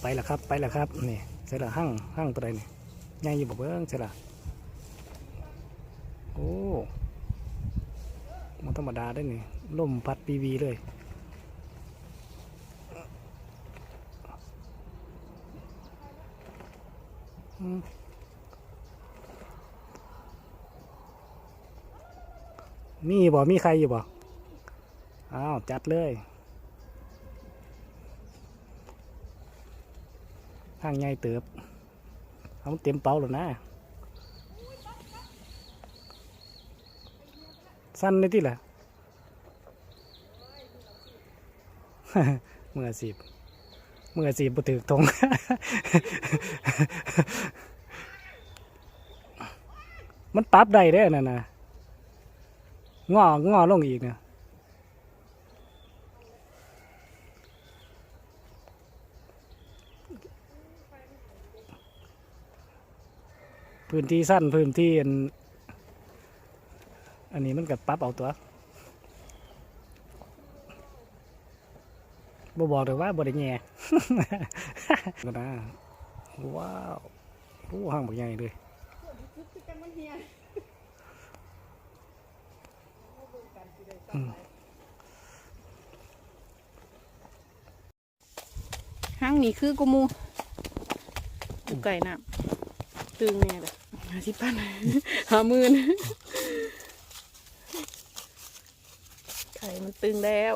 ไปล้วครับไปล้วครับนี่ใช่ละหั่งหั่งตัวใดนี่ใหญ่อยู่บ่เบิ้งใช่ละโอ้มันธรรมดาได้นี่ล่มพัดปีวีเลยมมีบ่ มีใครอยู่บ่ อ้าว จัดเลย ทางใหญ่เติบเอาเต็มเป้าแล้วนะสั้นเลยที่ละเมื่อสิบเมื่อสิบบุถือทงมันปรับได้ได้นั่นนะงองอลงอีกเนะ พื้นที่สั้นพื้นที่อันอันนี้มันกับปรับเอาตัวบบอกเลยว่าบ่ได้แง่ก็นะว้าวโอ้ห่างบักใหญ่เลยห้างนี้คือกูมูไก่น้ำตึงแน่เลย หาสิปันหาหมื่นไข่มันตึงแล้ว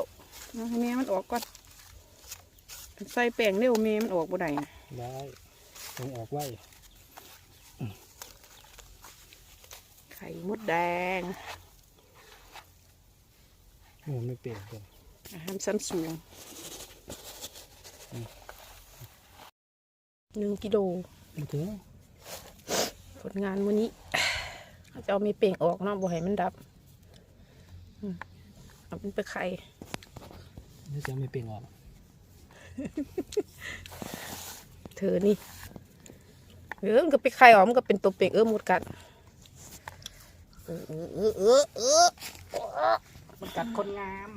เอาให้แม่มันออกก่อน ใส่แป้งเร็วแม่มันออกบ่ได้นะได้ต้องออกไว้ ไข่มดแดงโอ้ไม่เปลี่ยนเลยอาหารชั้นสูงหนึ่งกิโลไม่ถึง ผลงานวันนี้จะเอามีเปล่งออกเนาะบ่ให้มันดับอืมเอาเป็นไปไข่นี่จะไม่เปลี่ยนออก เธอนี่เออมันก็ไปไข่ออกมันก็เป็นตัวเปล่งเออหมดกัดเออเออเออเออเออมันกัดคนงาม